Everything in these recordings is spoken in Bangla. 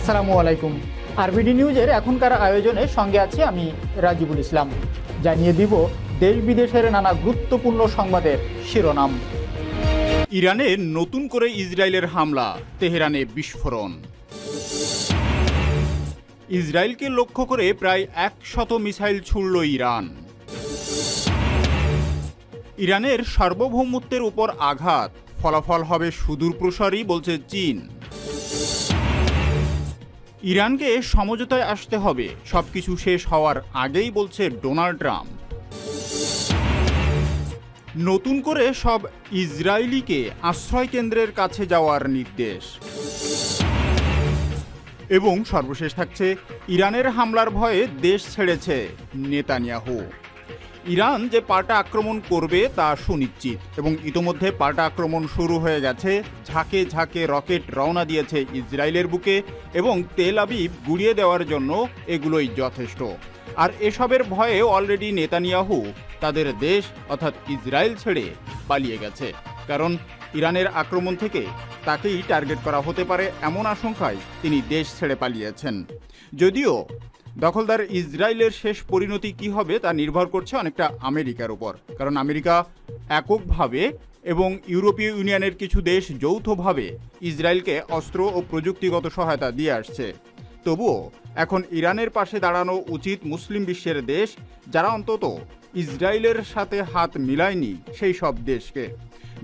আসসালামু আলাইকুম। আরবিডি নিউজের এখনকার আয়োজনে সঙ্গে আছি আমি রাজিবুল ইসলাম। জানিয়ে দিব দেশ বিদেশের নানা গুরুত্বপূর্ণ সংবাদের শিরোনাম। ইরানে নতুন করে ইসরায়েলের হামলা, তেহরানে বিস্ফোরণ। ইসরায়েলকে লক্ষ্য করে প্রায় একশত মিসাইল ছুড়ল ইরান। ইরানের সার্বভৌমত্বের উপর আঘাত, ফলাফল হবে সুদূর প্রসারী বলছে চীন। ইরানকে সমঝোতায় আসতে হবে। সবকিছু শেষ হওয়ার আগেই বলছে ডোনাল্ড ট্রাম্প। নতুন করে সব ইসরায়েলিকে আশ্রয় কেন্দ্রের কাছে যাওয়ার নির্দেশ। এবং সর্বশেষ থাকছে, ইরানের হামলার ভয়ে দেশ ছেড়েছে নেতানিয়াহু। ইরান যে পাল্টা আক্রমণ করবে তা সুনিশ্চিত এবং ইতোমধ্যে পাল্টা আক্রমণ শুরু হয়ে গেছে। ঝাঁকে ঝাঁকে রকেট রওনা দিয়েছে ইসরায়েলের বুকে এবং তেল আবিব গুড়িয়ে দেওয়ার জন্য এগুলোই যথেষ্ট। আর এসবের ভয়ে অলরেডি নেতানিয়াহু তাদের দেশ অর্থাৎ ইসরায়েল ছেড়ে পালিয়ে গেছে। কারণ ইরানের আক্রমণ থেকে তাকেই টার্গেট করা হতে পারে এমন আশঙ্কায় তিনি দেশ ছেড়ে পালিয়েছেন। যদিও দখলদার ইসরায়েলের শেষ পরিণতি কি হবে তা নির্ভর করছে অনেকটা আমেরিকার উপর। কারণ আমেরিকা এককভাবে এবং ইউরোপীয় ইউনিয়নের কিছু দেশ যৌথভাবে ইসরায়েলকে অস্ত্র ও প্রযুক্তিগত সহায়তা দিয়ে আসছে। তবুও এখন ইরানের পাশে দাঁড়ানো উচিত মুসলিম বিশ্বের দেশ, যারা অন্তত ইসরায়েলের সাথে হাত মিলায়নি সেই সব দেশকে।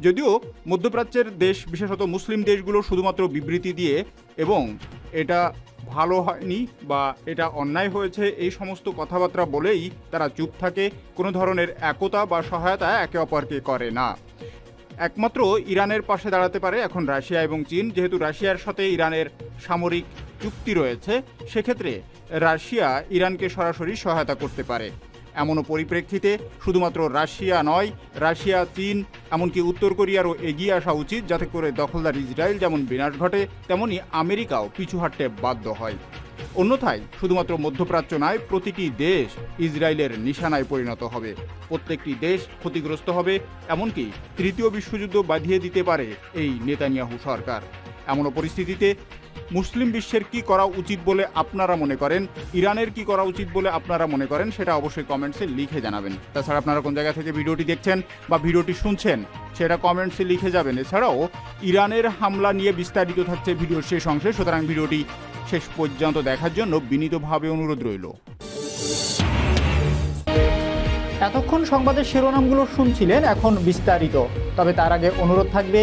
যদিও মধ্যপ্রাচ্যের দেশ, বিশেষত মুসলিম দেশগুলো শুধুমাত্র বিবৃতি দিয়ে এবং এটা ভালো হয়নি বা এটা অন্যায় হয়েছে, এই সমস্ত কথাবার্তা বলেই তারা চুপ থাকে, কোনো ধরনের একতা বা সহায়তা একে অপরকে করে না। একমাত্র ইরানের পাশে দাঁড়াতে পারে এখন রাশিয়া এবং চীন, যেহেতু রাশিয়ার সাথে ইরানের সামরিক চুক্তি রয়েছে, সেক্ষেত্রে রাশিয়া ইরানকে সরাসরি সহায়তা করতে পারে। এমনও পরিপ্রেক্ষিতে শুধুমাত্র রাশিয়া নয়, রাশিয়া, চীন, এমনকি উত্তর কোরিয়ারও এগিয়ে আসা উচিত যাতে করে দখলদার ইসরায়েল যেমন বিনাশ ঘটে তেমনি আমেরিকাও পিছু হাঁটতে বাধ্য হয়। অন্যথায় শুধুমাত্র মধ্যপ্রাচ্য নয়, প্রতিটি দেশ ইসরায়েলের নিশানায় পরিণত হবে। প্রত্যেকটি দেশ ক্ষতিগ্রস্ত হবে, এমনকি তৃতীয় বিশ্বযুদ্ধ বাঁধিয়ে দিতে পারে এই নেতানিয়াহু সরকার। এমন পরিস্থিতিতে মুসলিম বিশ্বের কি করা উচিত বলে আপনারা মনে করেন? ইরানের কি করা উচিত বলে আপনারা মনে করেন? সেটা অবশ্যই কমেন্টসে লিখে জানাবেন। তাছাড়া আপনারা কোন জায়গা থেকে ভিডিওটি দেখছেন বা ভিডিওটি শুনছেন, সেটা কমেন্টসে লিখে যাবেন। এছাড়াও, ইরানের হামলা নিয়ে বিস্তারিত থাকছে ভিডিওর শেষ অংশে। সুতরাং ভিডিওটি শেষ পর্যন্ত দেখার জন্য বিনীতভাবে অনুরোধ রইল। এতক্ষণ সংবাদের শিরোনামগুলো শুনছিলেন, এখন বিস্তারিত। তবে তার আগে অনুরোধ থাকবে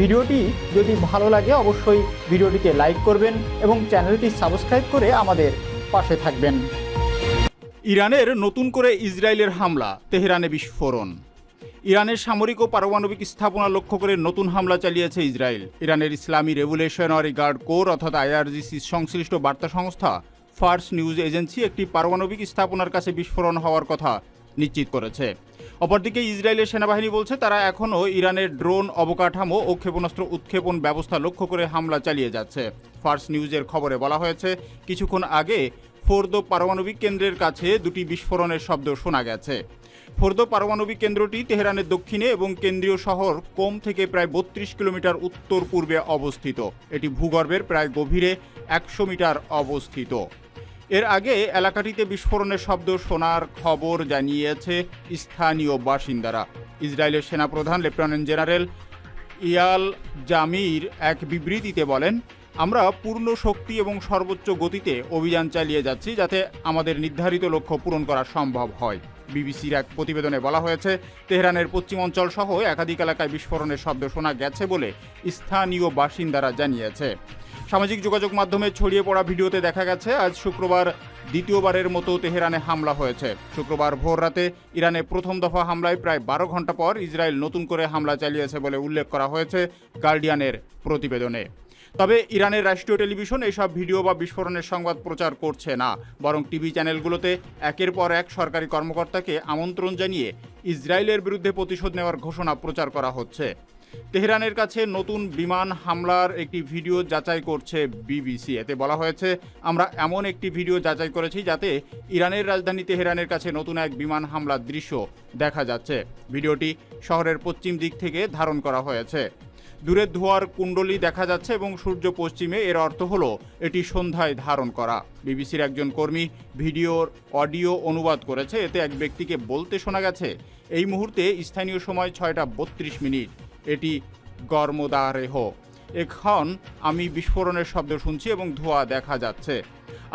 ভিডিওটি যদি ভালো লাগে, অবশ্যই ভিডিওটিকে লাইক করবেন এবং চ্যানেলটি সাবস্ক্রাইব করে আমাদের পাশে থাকবেন। ইরানের নতুন করে ইসরায়েলের হামলা, তেহরানে বিস্ফোরণ। ইরানের সামরিক ও পারমাণবিক স্থাপনা লক্ষ্য করে নতুন হামলা চালিয়েছে ইসরায়েল। ইরানের ইসলামী রেভুলেশনারি গার্ড কোর অর্থাৎ আইআরজিসি সংশ্লিষ্ট বার্তা সংস্থা ফার্স্ট নিউজ এজেন্সি একটি পারমাণবিক স্থাপনার কাছে বিস্ফোরণ হওয়ার কথা নিশ্চিত করেছে। অপরদিকে ইসরায়েলের সেনাবাহিনী বলছে, তারা এখনও ইরানের ড্রোন অবকাঠামো ও ক্ষেপণাস্ত্র উৎক্ষেপণ ব্যবস্থা লক্ষ্য করে হামলা চালিয়ে যাচ্ছে। ফার্স্ট নিউজের খবরে বলা হয়েছে, কিছুক্ষণ আগে ফোর্দো পারমাণবিক কেন্দ্রের কাছে দুটি বিস্ফোরণের শব্দ শোনা গেছে। ফোর্দো পারমাণবিক কেন্দ্রটি তেহরানের দক্ষিণে এবং কেন্দ্রীয় শহর কোম থেকে প্রায় বত্রিশ কিলোমিটার উত্তর পূর্বে অবস্থিত। এটি ভূগর্ভের প্রায় গভীরে একশো মিটার অবস্থিত। এর আগে এলাকাটিতে বিস্ফোরণের শব্দ শোনার খবর জানিয়েছে স্থানীয় বাসিন্দারা। ইসরায়েলের সেনাপ্রধান, লেফটেন্যান্ট জেনারেল ইয়াল জামির এক বিবৃতিতে বলেন, আমরা পূর্ণ শক্তি এবং সর্বোচ্চ গতিতে অভিযান চালিয়ে যাচ্ছি যাতে আমাদের নির্ধারিত লক্ষ্য পূরণ করা সম্ভব হয়। বিবিসির এক প্রতিবেদনে বলা হয়েছে, তেহরানের পশ্চিম অঞ্চল সহ একাধিক এলাকায় বিস্ফোরণের শব্দ শোনা গেছে বলে স্থানীয় বাসিন্দারা জানিয়েছে। সামাজিক যোগাযোগ মাধ্যমে ছড়িয়ে পড়া ভিডিওতে দেখা গেছে, আজ শুক্রবার দ্বিতীয়বারের মতো তেহরানে হামলা হয়েছে। শুক্রবার ভোর রাতে ইরানে প্রথম দফা হামলায় প্রায় বারো ঘণ্টা পর ইসরায়েল নতুন করে হামলা চালিয়েছে বলে উল্লেখ করা হয়েছে গার্ডিয়ানের প্রতিবেদনে। তবে ইরানের রাষ্ট্রীয় টেলিভিশন এইসব ভিডিও বা বিস্ফোরণের সংবাদ প্রচার করছে না, বরং টিভি চ্যানেলগুলোতে একের পর এক সরকারি কর্মকর্তাকে আমন্ত্রণ জানিয়ে ইসরায়েলের বিরুদ্ধে প্রতিশোধ নেওয়ার ঘোষণা প্রচার করা হচ্ছে। তেহরানের কাছে নতুন বিমান হামলার একটি ভিডিও যাচাই করছে বিবিসি। এতে বলা হয়েছে, আমরা এমন একটি ভিডিও যাচাই করেছি যাতে ইরানের রাজধানী তেহরানের কাছে নতুন এক বিমান হামলার দৃশ্য দেখা যাচ্ছে। ভিডিওটি শহরের পশ্চিম দিক থেকে ধারণ করা হয়েছে। দূরের ধোয়ার কুণ্ডলি দেখা যাচ্ছে এবং সূর্য পশ্চিমে এর অর্থ হল, এটি সন্ধ্যায় ধারণ করা। বিবিসির একজন কর্মী ভিডিওর অডিও অনুবাদ করেছে, এতে এক ব্যক্তিকে বলতে শোনা গেছে, এই মুহূর্তে স্থানীয় সময় ছয়টা বত্রিশ মিনিট। এটি গর্মদারেহ এখন আমি বিস্ফোরণের শব্দ শুনছি এবং ধোঁয়া দেখা যাচ্ছে।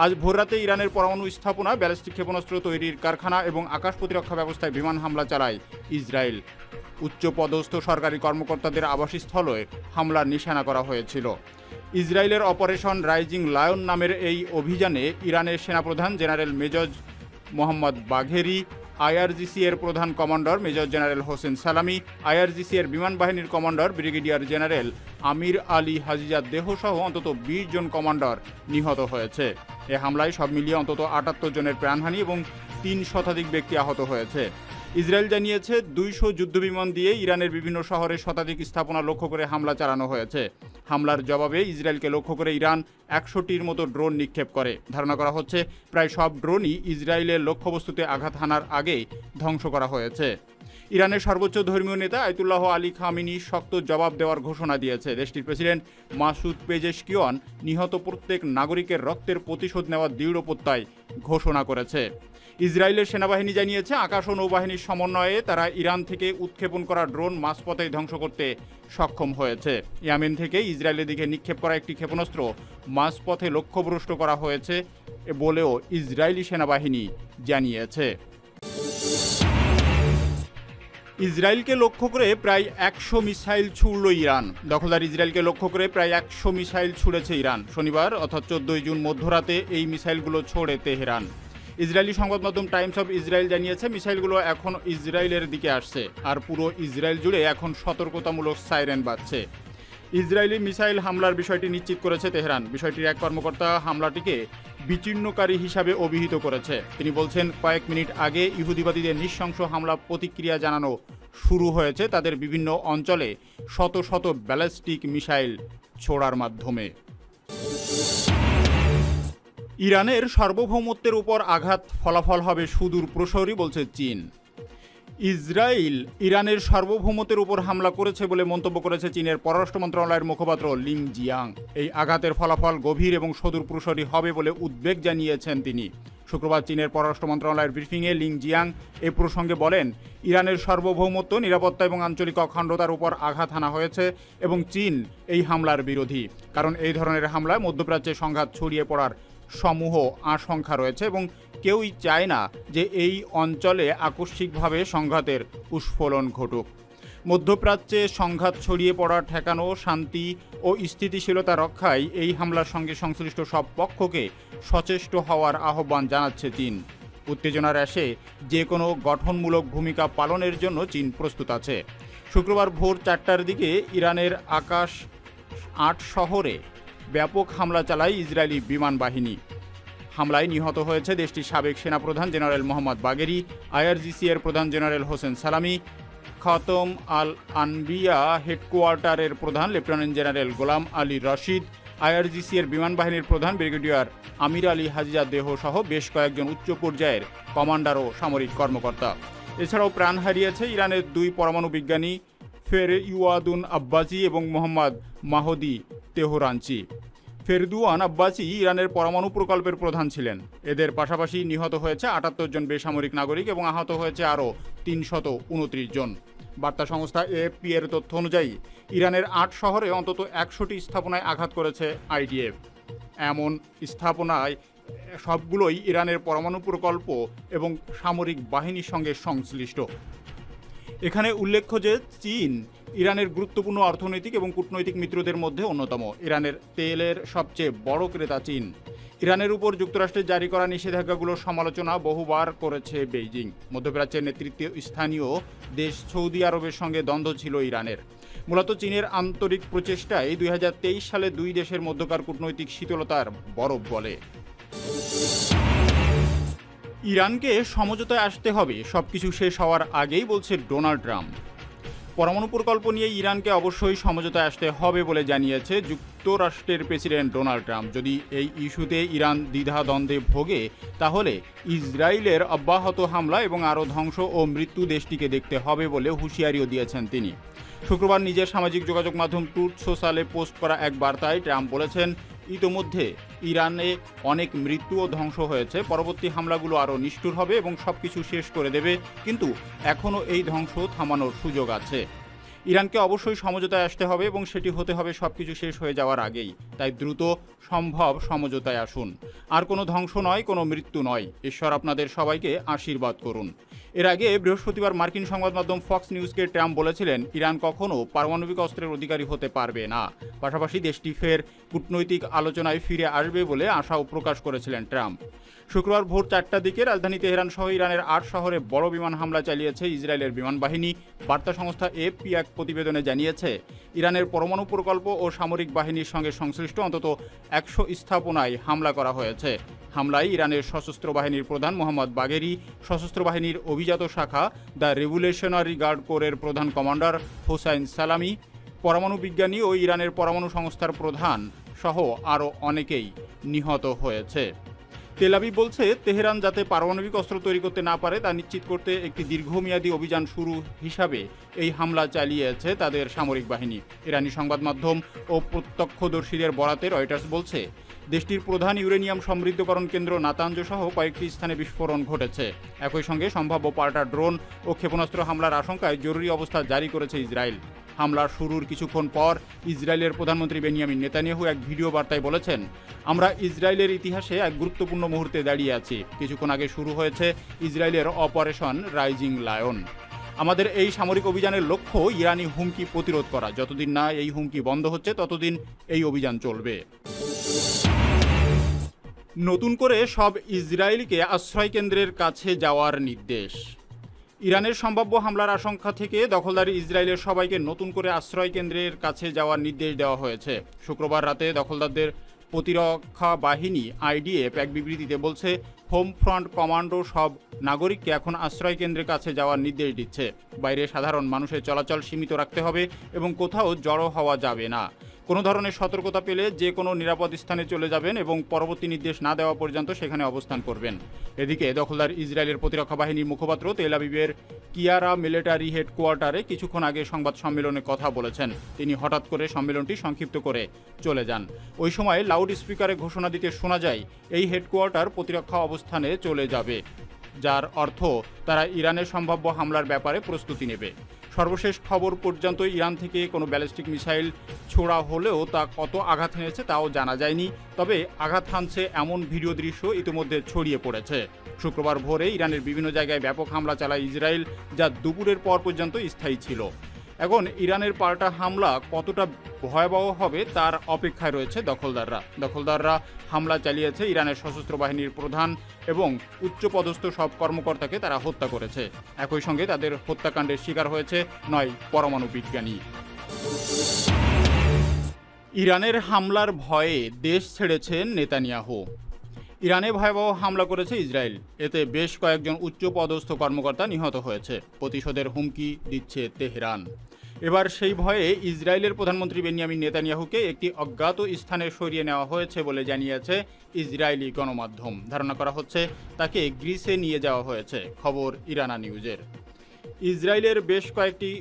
আজ ভোররাতে ইরানের পরমাণু স্থাপনা, ব্যালিস্টিক ক্ষেপণাস্ত্র তৈরির কারখানা এবং আকাশ প্রতিরক্ষা ব্যবস্থায় বিমান হামলা চালায় ইসরায়েল। উচ্চপদস্থ সরকারি কর্মকর্তাদের আবাসস্থলে হামলার নিশানা করা হয়েছিল। ইসরায়েলের অপারেশন রাইজিং লায়ন নামের এই অভিযানে ইরানের সেনাপ্রধান general major Mohammad Bagheri IRGC এর প্রধান কমান্ডার মেজর জেনারেল হোসেন সালামি, আইআরজিসি এর বিমান বাহিনীর commander brigadier general Amir Ali Hajizadeh দেহসহ অন্তত বিশ জন কমান্ডার নিহত হয়েছে। এ হামলায় সব মিলিয়ে অন্তত আটাত্তর জনের প্রাণহানি এবং তিন শতাধিক ব্যক্তি আহত হয়েছে। ইসরায়েল জানিয়েছে, দুইশো যুদ্ধবিমান দিয়ে ইরানের বিভিন্ন শহরে শতাধিক স্থাপনা লক্ষ্য করে হামলা চালানো হয়েছে। হামলার জবাবে ইসরায়েলকে লক্ষ্য করে ইরান একশোটির মতো ড্রোন নিক্ষেপ করে। ধারণা করা হচ্ছে, প্রায় সব ড্রোনই ইসরায়েলের লক্ষ্যবস্তুতে আঘাত হানার আগেই ধ্বংস করা হয়েছে। ইরানের সর্বোচ্চ ধর্মীয় নেতা আয়তুল্লাহ আলী খামিনি শক্ত জবাব দেওয়ার ঘোষণা দিয়েছে। দেশটির প্রেসিডেন্ট মাসুদ পেজেশকিয়ন নিহত প্রত্যেক নাগরিকের রক্তের প্রতিশোধ নেওয়ার দৃঢ় প্রত্যয় ঘোষণা করেছে। ইসরায়েলের সেনাবাহিনী জানিয়েছে, আকাশ ও নৌবাহিনীর সমন্বয়ে তারা ইরান থেকে উৎক্ষেপণ করা ড্রোন মাঝপথেই ধ্বংস করতে সক্ষম হয়েছে। ইয়ামেন থেকে ইসরায়েলের দিকে নিক্ষেপ করা একটি ক্ষেপণাস্ত্র মাঝপথে লক্ষ্যভ্রষ্ট করা হয়েছে বলেও ইসরায়েলি সেনাবাহিনী জানিয়েছে। ইসরায়েলকে লক্ষ্য করে প্রায় একশো মিসাইল ছুড়ল ইরান। দখলদার ইসরায়েলকে লক্ষ্য করে প্রায় একশো মিসাইল ছুড়েছে ইরান। শনিবার অর্থাৎ চোদ্দই জুন মধ্যরাতে এই মিসাইলগুলো ছোড়ে তেহরান। ইসরায়েলি সংবাদ মাধ্যম টাইমস অফ ইসরায়েল জানিয়েছে, মিসাইলগুলো এখন ইসরায়েলের দিকে আসছে আর পুরো ইসরায়েল জুড়ে এখন সতর্কতামূলক সাইরেন বাজছে। ইসরায়েলি মিসাইল হামলার বিষয়টি নিশ্চিত করেছে তেহরান। বিষয়টির এক কর্মকর্তা হামলাটিকে বিচ্ছিন্নকারী হিসাবে অভিহিত করেছে। তিনি বলছেন, কয়েক মিনিট আগে ইহুদিবাদীদের নৃশংস হামলা প্রতিক্রিয়া জানানো শুরু হয়েছে তাদের বিভিন্ন অঞ্চলে শত শত ব্যালিস্টিক মিসাইল ছোড়ার মাধ্যমে। ইরানের সার্বভৌমত্বের উপর আঘাত ফলাফল হবে সুদূর প্রসারী, বলছে চীন। ইসরায়েল ইরানের সার্বভৌমত্বের উপর হামলা করেছে বলে মন্তব্য করেছে চীনের পররাষ্ট্র মন্ত্রণালয়ের মুখপাত্র লিং জিয়াং। এই আঘাতের ফলাফল গভীর এবং সুদূর প্রসারী হবে বলে উদ্বেগ জানিয়েছেন তিনি। শুক্রবার চীনের পররাষ্ট্র মন্ত্রণালয়ের ব্রিফিংয়ে লিং জিয়াং এ প্রসঙ্গে বলেন, ইরানের সার্বভৌমত্ব, নিরাপত্তা এবং আঞ্চলিক অখণ্ডতার উপর আঘাত হানা হয়েছে এবং চীন এই হামলার বিরোধী। কারণ এই ধরনের হামলায় মধ্যপ্রাচ্যে সংঘাত ছড়িয়ে পড়ার সমূহ আশঙ্কা রয়েছে এবং কেউই চায় না যে এই অঞ্চলে আকস্মিকভাবে সংঘাতের উস্ফোলন ঘটুক। মধ্যপ্রাচ্যে সংঘাত ছড়িয়ে পড়া ঠেকানো, শান্তি ও স্থিতিশীলতা রক্ষায় এই হামলার সঙ্গে সংশ্লিষ্ট সব পক্ষকে সচেষ্ট হওয়ার আহ্বান জানাচ্ছে চীন। উত্তেজনার আসে যে কোনো গঠনমূলক ভূমিকা পালনের জন্য চীন প্রস্তুত আছে। শুক্রবার ভোর চারটার দিকে ইরানের আকাশ আট শহরে ব্যাপক হামলা চালায় ইসরায়েলি বিমান বাহিনী। হামলায় নিহত হয়েছে দেশটির সাবেক সেনাপ্রধান জেনারেল মোহাম্মদ বাগেরি, আইআরজিসি এর প্রধান জেনারেল হোসেন সালামি, খতম আল আনবিয়া হেডকোয়ার্টারের প্রধান lieutenant general Gholam Ali Rashid, IRGC এর বিমান বাহিনীর প্রধান ব্রিগেডিয়ার আমির আলী হাজিজা দেহ সহ বেশ কয়েকজন উচ্চ পর্যায়ের কমান্ডার ও সামরিক কর্মকর্তা। এছাড়াও প্রাণ হারিয়েছে ইরানের দুই পরমাণু বিজ্ঞানী ফের ইউয়াদুন আব্বাসি এবং মোহাম্মদ মাহদি তেহরানচি। ফেরদুয়ান আব্বাসি ইরানের পরমাণু প্রকল্পের প্রধান ছিলেন। এদের পাশাপাশি নিহত হয়েছে আটাত্তর জন বেসামরিক নাগরিক এবং আহত হয়েছে আরও তিনশত উনত্রিশ জন। বার্তা সংস্থা এএফপি এর তথ্য অনুযায়ী, ইরানের আট শহরে অন্তত একশোটি স্থাপনায় আঘাত করেছে আইডিএফ। এমন স্থাপনায় সবগুলোই ইরানের পরমাণু প্রকল্প এবং সামরিক বাহিনীর সঙ্গে সংশ্লিষ্ট। এখানে উল্লেখ্য যে চীন ইরানের গুরুত্বপূর্ণ অর্থনৈতিক এবং কূটনৈতিক মিত্রদের মধ্যে অন্যতম। ইরানের তেলের সবচেয়ে বড় ক্রেতা চীন। ইরানের উপর যুক্তরাষ্ট্রের জারি করা নিষেধাজ্ঞাগুলোর সমালোচনা বহুবার করেছে বেইজিং। মধ্যপ্রাচ্যের নেতৃত্বে স্থানীয় দেশ সৌদি আরবের সঙ্গে দ্বন্দ্ব ছিল ইরানের। মূলত চীনের আন্তরিক প্রচেষ্টায় দুই হাজার তেইশ সালে দুই দেশের মধ্যকার কূটনৈতিক শীতলতার বরফ বলে ইরানকে সমঝোতায় আসতে হবে। সবকিছু শেষ হওয়ার আগেই বলছে ডোনাল্ড ট্রাম্প। পরমাণু প্রকল্প নিয়ে ইরানকে অবশ্যই সমঝোতায় আসতে হবে বলে জানিয়েছে যুক্তরাষ্ট্রের প্রেসিডেন্ট ডোনাল্ড ট্রাম্প। যদি এই ইস্যুতে ইরান দ্বিধাদ্বন্দ্বে ভোগে, তাহলে ইসরায়েলের অব্যাহত হামলা এবং আরও ধ্বংস ও মৃত্যু দেশটিকে দেখতে হবে বলে হুঁশিয়ারিও দিয়েছেন তিনি। শুক্রবার নিজের সামাজিক যোগাযোগ মাধ্যম ট্রুথ সোশ্যালে পোস্ট করা এক বার্তায় ট্রাম্প বলেছেন ইতোমধ্যে ইরানে অনেক মৃত্যু ও ধ্বংস হয়েছে। পরবর্তী হামলাগুলো আরও নিষ্ঠুর হবে এবং সব কিছু শেষ করে দেবে, কিন্তু এখনও এই ধ্বংস থামানোর সুযোগ আছে। ইরানকে অবশ্যই সমঝোতায় আসতে হবে এবং সেটি হতে হবে সব কিছু শেষ হয়ে যাওয়ার আগেই। তাই দ্রুত সম্ভব সমঝোতায় আসুন। আর কোনো ধ্বংস নয়, কোনো মৃত্যু নয়। ঈশ্বর আপনাদের সবাইকে আশীর্বাদ করুন। এর আগে বৃহস্পতিবার মার্কিন সংবাদ মাধ্যম ফক্স নিউজকে ট্রাম্প বলেছিলেন, ইরান কখনো পারমাণবিক অস্ত্রের অধিকারী হতে পারবে না। পাশাপাশি দেশটি ফের কূটনৈতিক আলোচনায় ফিরে আসবে বলে আশাও প্রকাশ করেছিলেন ট্রাম্প। শুক্রবার ভোর চারটার দিকে রাজধানী তেহরান সহ ইরানের আট শহরে বড় বিমান হামলা চালিয়েছে ইসরায়েলের বিমান বাহিনী। বার্তা সংস্থা এফপি এক প্রতিবেদনে জানিয়েছে, ইরানের পরমাণু প্রকল্প ও সামরিক বাহিনীর সঙ্গে সংশ্লিষ্ট অন্তত একশো স্থাপনায় হামলা করা হয়েছে। হামলায় ইরানের সশস্ত্র বাহিনীর প্রধান মোহাম্মদ বাগেরি, সশস্ত্র বাহিনীর অভিজাত শাখা দ্য রেভুলেশনারি গার্ড কোরের প্রধান কমান্ডার হোসাইন সালামি, পরমাণু বিজ্ঞানী ও ইরানের পরমাণু সংস্থার প্রধান সহ আরও অনেকেই নিহত হয়েছে। তেলাবি বলছে, তেহরান যাতে পারমাণবিক অস্ত্র তৈরি করতে না পারে, তা নিশ্চিত করতে একটি দীর্ঘমেয়াদী অভিযান শুরু হিসাবে এই হামলা চালিয়েছে তাদের সামরিক বাহিনী। ইরানি সংবাদ মাধ্যম ও প্রত্যক্ষদর্শীদের বরাতে রয়টার্স বলছে, দেশটির প্রধান ইউরেনিয়াম সমৃদ্ধকরণ কেন্দ্র নাতাঞ্জ সহ কয়েকটি স্থানে বিস্ফোরণ ঘটেছে। একই সঙ্গে সম্ভাব্য পাল্টা ড্রোন ও ক্ষেপণাস্ত্র হামলার আশঙ্কায় জরুরি অবস্থা জারি করেছে ইসরায়েল। হামলার শুরুর কিছুক্ষণ পর ইসরায়েলের প্রধানমন্ত্রী বেনিয়ামিন নেতানিয়াহু এক ভিডিও বার্তায় বলেছেন, আমরা ইসরায়েলের ইতিহাসে এক গুরুত্বপূর্ণ মুহূর্তে দাঁড়িয়ে আছি। কিছুক্ষণ আগে শুরু হয়েছে ইসরায়েলের অপারেশন রাইজিং লায়ন। আমাদের এই সামরিক অভিযানের লক্ষ্য ইরানি হুমকি প্রতিরোধ করা। যতদিন না এই হুমকি বন্ধ হচ্ছে, ততদিন এই অভিযান চলবে। নতুন করে সব ইসরায়েলকে আশ্রয় কেন্দ্রের কাছে যাওয়ার নির্দেশ। ইরানের সম্ভাব্য হামলার আশঙ্কা থেকে দখলদারি ইসরায়েলের সবাইকে নতুন করে আশ্রয় কেন্দ্রের কাছে যাওয়ার নির্দেশ দেওয়া হয়েছে। শুক্রবার রাতে দখলদারদের প্রতিরক্ষা বাহিনী, আইডিএফ, এক বিবৃতিতে বলছে, হোম ফ্রন্ট কমান্ডো সব নাগরিককে এখন আশ্রয় কেন্দ্রের কাছে যাওয়ার নির্দেশ দিচ্ছে। বাইরে সাধারণ মানুষের চলাচল সীমিত রাখতে হবে এবং কোথাও জড়ো হওয়া যাবে না। কোনো ধরনের সতর্কতা পেলে যে কোনো নিরাপদ স্থানে চলে যাবেন এবং পরবর্তী নির্দেশ না দেওয়া পর্যন্ত সেখানে অবস্থান করবেন। এদিকে দখলদার ইসরায়েলের প্রতিরক্ষা বাহিনীর মুখপাত্র তেল আবিবের কিয়ারা মিলিটারি হেডকোয়ার্টারে কিছুক্ষণ আগে সংবাদ সম্মেলনে কথা বলেছেন। তিনি হঠাৎ করে সম্মেলনটি সংক্ষিপ্ত করে চলে যান। ওই সময় লাউড স্পিকারে ঘোষণা দিতে শোনা যায়, এই হেডকোয়ার্টার প্রতিরক্ষা অবস্থানে চলে যাবে, যার অর্থ তারা ইরানের সম্ভাব্য হামলার ব্যাপারে প্রস্তুতি নেবে। সর্বশেষ খবর পর্যন্ত ইরান থেকে কোনো ব্যালিস্টিক মিসাইল ছোড়া হলেও তা কত আঘাত হেনেছে তাও জানা যায়নি। তবে আঘাত হানছে এমন ভিডিও দৃশ্য ইতিমধ্যে ছড়িয়ে পড়েছে। শুক্রবার ভোরে ইরানের বিভিন্ন জায়গায় ব্যাপক হামলা চালায় ইসরায়েল, যা দুপুরের পর পর্যন্ত স্থায়ী ছিল। এখন ইরানের পাল্টা হামলা কতটা ভয়াবহ হবে তার অপেক্ষায় রয়েছে দখলদাররা। দখলদাররা হামলা চালিয়েছে ইরানের সশস্ত্র বাহিনীর প্রধান এবং উচ্চপদস্থ সব কর্মকর্তাকে তারা হত্যা করেছে। একই সঙ্গে তাদের হত্যাকাণ্ডের শিকার হয়েছে নয় পরমাণু বিজ্ঞানী। ইরানের হামলার ভয়ে দেশ ছেড়েছেন নেতানিয়াহু। ইরানে ভয়াবহ হামলা করেছে ইসরায়েল। এতে বেশ কয়েকজন উচ্চপদস্থ কর্মকর্তা নিহত হয়েছে। প্রতিশোধের হুমকি দিচ্ছে তেহরান। এবার সেই ভয়ে ইসরায়েলের প্রধানমন্ত্রী বেনিয়ামিন নেতানিয়াহুকে একটি অজ্ঞাত স্থানে সরিয়ে নেওয়া হয়েছে বলে জানিয়েছে ইসরায়েলি গণমাধ্যম। ধারণা করা হচ্ছে তাকে গ্রিসে নিয়ে যাওয়া হয়েছে। খবর ইরানা নিউজের। ইসরায়েলের বেশ কয়েকটি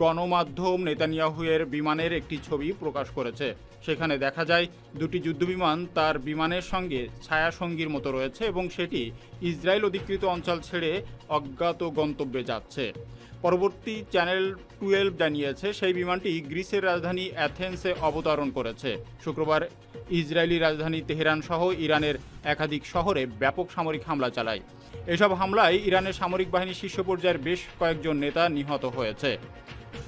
গণমাধ্যম নেতানিয়াহুয়ের বিমানের একটি ছবি প্রকাশ করেছে। সেখানে দেখা যায়, দুটি যুদ্ধবিমান তার বিমানের সঙ্গে ছায়াসঙ্গীর মতো রয়েছে এবং সেটি ইসরায়েল অধিকৃত অঞ্চল ছেড়ে অজ্ঞাত গন্তব্যে যাচ্ছে। পরবর্তী চ্যানেল টুয়েলভ জানিয়েছে, সেই বিমানটি গ্রিসের রাজধানী অ্যাথেন্সে অবতরণ করেছে। শুক্রবার ইসরায়েলি রাজধানী তেহরান সহ ইরানের একাধিক শহরে ব্যাপক সামরিক হামলা চালায়। এসব হামলায় ইরানের সামরিক বাহিনীর শীর্ষ পর্যায়ের বেশ কয়েকজন নেতা নিহত হয়েছে।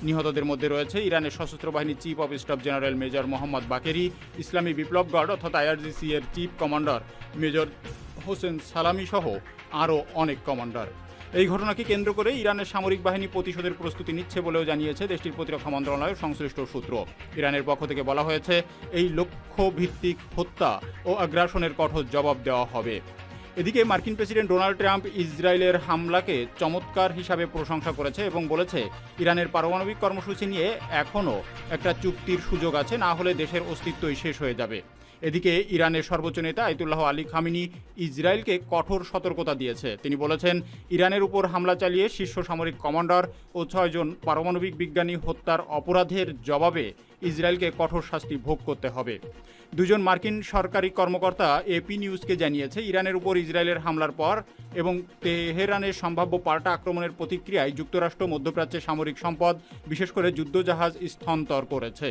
নিহতদের মধ্যে রয়েছে ইরানের সশস্ত্র বাহিনীর chief of staff general major Mohammad Bagheri, ইসলামী বিপ্লব গার্ড অর্থাৎ আইআরজিসি এর chief commander major Hossein Salami সহ আরও অনেক কমান্ডার এই ঘটনাকে কেন্দ্র করে ইরানের সামরিক বাহিনী প্রতিশোধের প্রস্তুতি নিচ্ছে বলেও জানিয়েছে দেশটির প্রতিরক্ষা মন্ত্রণালয়ের সংশ্লিষ্ট সূত্র। ইরানের পক্ষ থেকে বলা হয়েছে, এই লক্ষ্য ভিত্তিক হত্যা ও আগ্রাসনের কঠোর জবাব দেওয়া হবে। এদিকে মার্কিন প্রেসিডেন্ট ডোনাল্ড ট্রাম্প ইসরায়েলের হামলাকে চমৎকার হিসাবে প্রশংসা করেছে এবং বলেছে, ইরানের পারমাণবিক কর্মসূচি নিয়ে এখনও একটা চুক্তির সুযোগ আছে, না হলে দেশের অস্তিত্বই শেষ হয়ে যাবে। এদিকে ইরানের সর্বোচ্চ নেতা আইতুল্লাহ আলী খামিনি ইসরায়েলকে কঠোর সতর্কতা দিয়েছে। তিনি বলেছেন, ইরানের উপর হামলা চালিয়ে শীর্ষ সামরিক কমান্ডার ও ছয়জন পারমাণবিক বিজ্ঞানী হত্যার অপরাধের জবাবে ইসরায়েলকে কঠোর শাস্তি ভোগ করতে হবে। দুজন মার্কিন সরকারি কর্মকর্তা এপি নিউজকে জানিয়েছে, ইরানের উপর ইসরায়েলের হামলার পর এবং তেহরানের সম্ভাব্য পাল্টা আক্রমণের প্রতিক্রিয়ায় যুক্তরাষ্ট্র, মধ্যপ্রাচ্যে সামরিক সম্পদ, বিশেষ করে যুদ্ধজাহাজ স্থানান্তর করেছে।